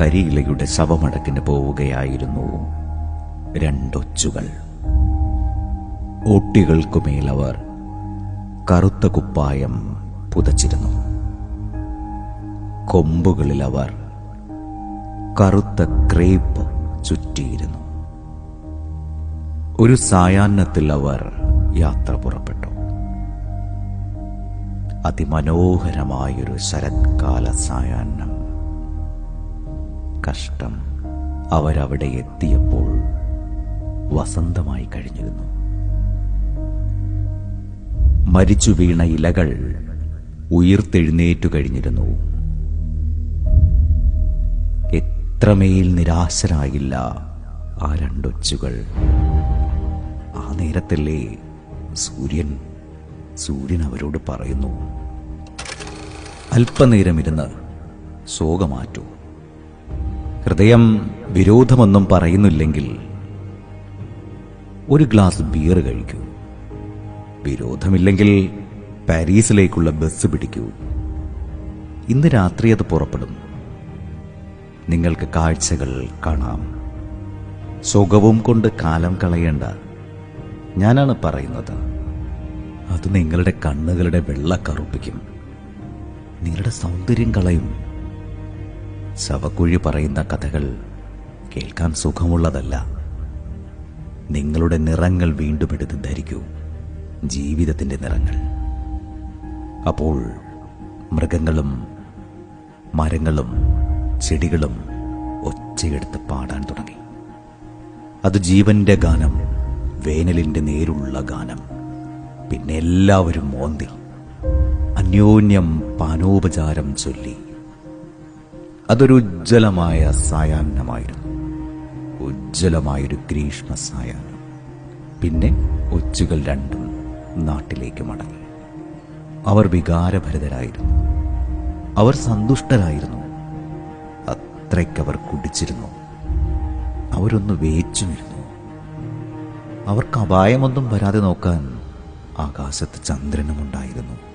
കരിയിലയുടെ ശവമടക്കിന് പോവുകയായിരുന്നു രണ്ടൊച്ചുകൾ. ഊട്ടികൾക്കുമേലവർ കറുത്ത കുപ്പായം പുതച്ചിരുന്നു. കൊമ്പുകളിൽ അവർ കറുത്ത ക്രേപ്പ് ചുറ്റിയിരുന്നു. ഒരു സായാഹ്നത്തിൽ അവർ യാത്ര പുറപ്പെട്ടു. അതിമനോഹരമായൊരു ശരത്കാല സായാഹ്നം. കഷ്ടം അവരവിടെ എത്തിയപ്പോൾ വസന്തമായി കഴിഞ്ഞിരുന്നു. മരിച്ചു വീണ ഇലകൾ ഉയർത്തെഴുന്നേറ്റു കഴിഞ്ഞിരുന്നു. എത്രമേൽ നിരാശരായില്ല ആ രണ്ടൊച്ചുകൾ. ആ നേരത്തല്ലേ സൂര്യൻ സൂര്യൻ അവരോട് പറയുന്നു അല്പനേരം ഇരുന്ന് ശോകമാറ്റൂ ഹൃദയം വിരോധമൊന്നും പറയുന്നില്ലെങ്കിൽ ഒരു ഗ്ലാസ് ബിയർ കഴിക്കൂ. വിരോധമില്ലെങ്കിൽ പാരീസിലേക്കുള്ള ബസ് പിടിക്കൂ. ഇന്ന് രാത്രി അത് പുറപ്പെടും. നിങ്ങൾക്ക് കാഴ്ചകൾ കാണാം. സുഖവും കൊണ്ട് കാലം കളയേണ്ട. ഞാനാണ് പറയുന്നത്. അത് നിങ്ങളുടെ കണ്ണുകളുടെ വെള്ള കറുപ്പിക്കും നിങ്ങളുടെ സൗന്ദര്യം കളയും. ശവക്കുഴി പറയുന്ന കഥകൾ കേൾക്കാൻ സുഖമുള്ളതല്ല. നിങ്ങളുടെ നിറങ്ങൾ വീണ്ടും എടുത്ത് ധരിക്കൂ ജീവിതത്തിന്റെ നിറങ്ങൾ. അപ്പോൾ മൃഗങ്ങളും മരങ്ങളും ചെടികളും ഒച്ചയെടുത്ത് പാടാൻ തുടങ്ങി. അത് ജീവന്റെ ഗാനം വേനലിന്റെ നേരുള്ള ഗാനം പിന്നെ എല്ലാവരും ഓന്തി അന്യോന്യം പാനോപചാരം ചൊല്ലി അതൊരു ഉജ്ജ്വലമായ സായാഹ്നമായിരുന്നു. ഉജ്ജ്വലമായൊരു ഗ്രീഷ്മ സായാഹ്നം. പിന്നെ ഒച്ചുകൾ രണ്ടും നാട്ടിലേക്ക് മടങ്ങി. അവർ വികാരഭരിതരായിരുന്നു. അവർ സന്തുഷ്ടരായിരുന്നു. അത്രയ്ക്കവർ കുടിച്ചിരുന്നു. അവരൊന്ന് വേച്ചുമിരുന്നു അവർക്ക് അപായമൊന്നും വരാതെ നോക്കാൻ ആകാശത്ത് ചന്ദ്രനുമുണ്ടായിരുന്നു.